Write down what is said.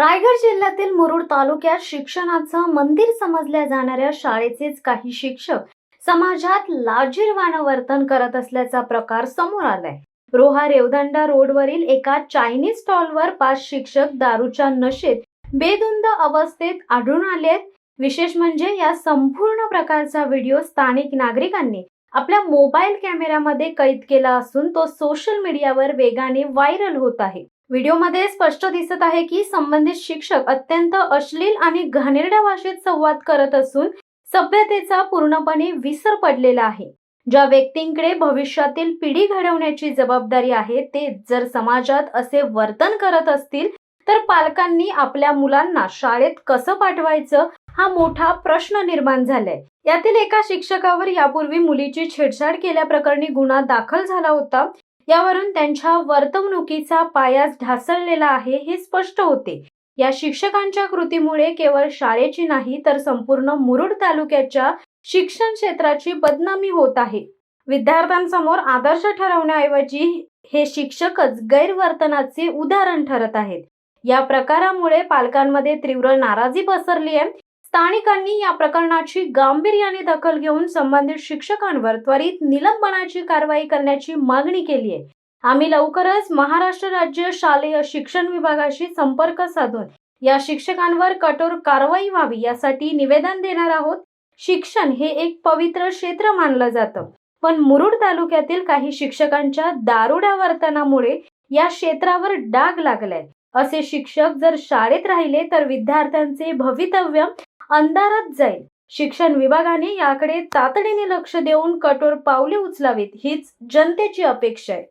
रायगड जिल्ह्यातील मुरुड तालुक्यात शिक्षणाचं मंदिर समजल्या जाणाऱ्या शाळेचेच काही शिक्षक समाजात लाजीरवाणं वर्तन करत असल्याचा प्रकार समोर आलाय. रोहा रेवदंडा रोडवरील एका चायनीज स्टॉलवर पाच शिक्षक दारूच्या नशेत बेधुंद अवस्थेत आढळून आलेत. विशेष म्हणजे या संपूर्ण प्रकारचा व्हिडिओ स्थानिक नागरिकांनी आपल्या मोबाईल कॅमेऱ्यामध्ये कैद केला असून तो सोशल मीडियावर वेगाने व्हायरल होत आहे. व्हिडिओमध्ये स्पष्ट दिसत आहे की संबंधित शिक्षक अत्यंत अश्लील आणि घाणेरड्या भाषेत संवाद करत असून सभ्यतेचा पूर्णपणे विसर पडलेला आहे. ज्या व्यक्तींकडे भविष्यातील पिढी घडवण्याची जबाबदारी आहे ते जर समाजात असे वर्तन करत असतील तर पालकांनी आपल्या मुलांना शाळेत कसं पाठवायचं हा मोठा प्रश्न निर्माण झालाय. यातील एका शिक्षकावर यापूर्वी मुलीची छेडछाड केल्याप्रकरणी गुन्हा दाखल झाला होता. यावरून त्यांच्या वर्तवणुकीचा पायाच ढासळलेला आहे हे स्पष्ट होते. या शिक्षकांच्या कृतीमुळे केवळ शाळेची नाही तर संपूर्ण मुरुड तालुक्याच्या शिक्षण क्षेत्राची बदनामी होत आहे. विद्यार्थ्यांसमोर आदर्श ठरवण्याऐवजी हे शिक्षकच गैरवर्तनाचे उदाहरण ठरत आहेत. या प्रकारामुळे पालकांमध्ये तीव्र नाराजी पसरली आहे. स्थानिकांनी या प्रकरणाची गांभीर्याने दखल घेऊन संबंधित शिक्षकांवर त्वरित निलंबनाची कारवाई करण्याची मागणी केली आहे. आम्ही लवकरच महाराष्ट्र राज्य शालेय शिक्षण विभागाशी संपर्क साधून या शिक्षकांवर कठोर कारवाई व्हावी यासाठी निवेदन देणार आहोत. शिक्षण हे एक पवित्र क्षेत्र मानलं जातं. पण मुरुड तालुक्यातील काही शिक्षकांच्या दारुड्या वर्तनामुळे या क्षेत्रावर डाग लागलाय. असे शिक्षक जर शाळेत राहिले तर विद्यार्थ्यांचे भवितव्य अंधारात जाईल. शिक्षण विभागाने याकडे तातडीने लक्ष देऊन कठोर पावले उचलावीत हीच जनतेची अपेक्षा आहे.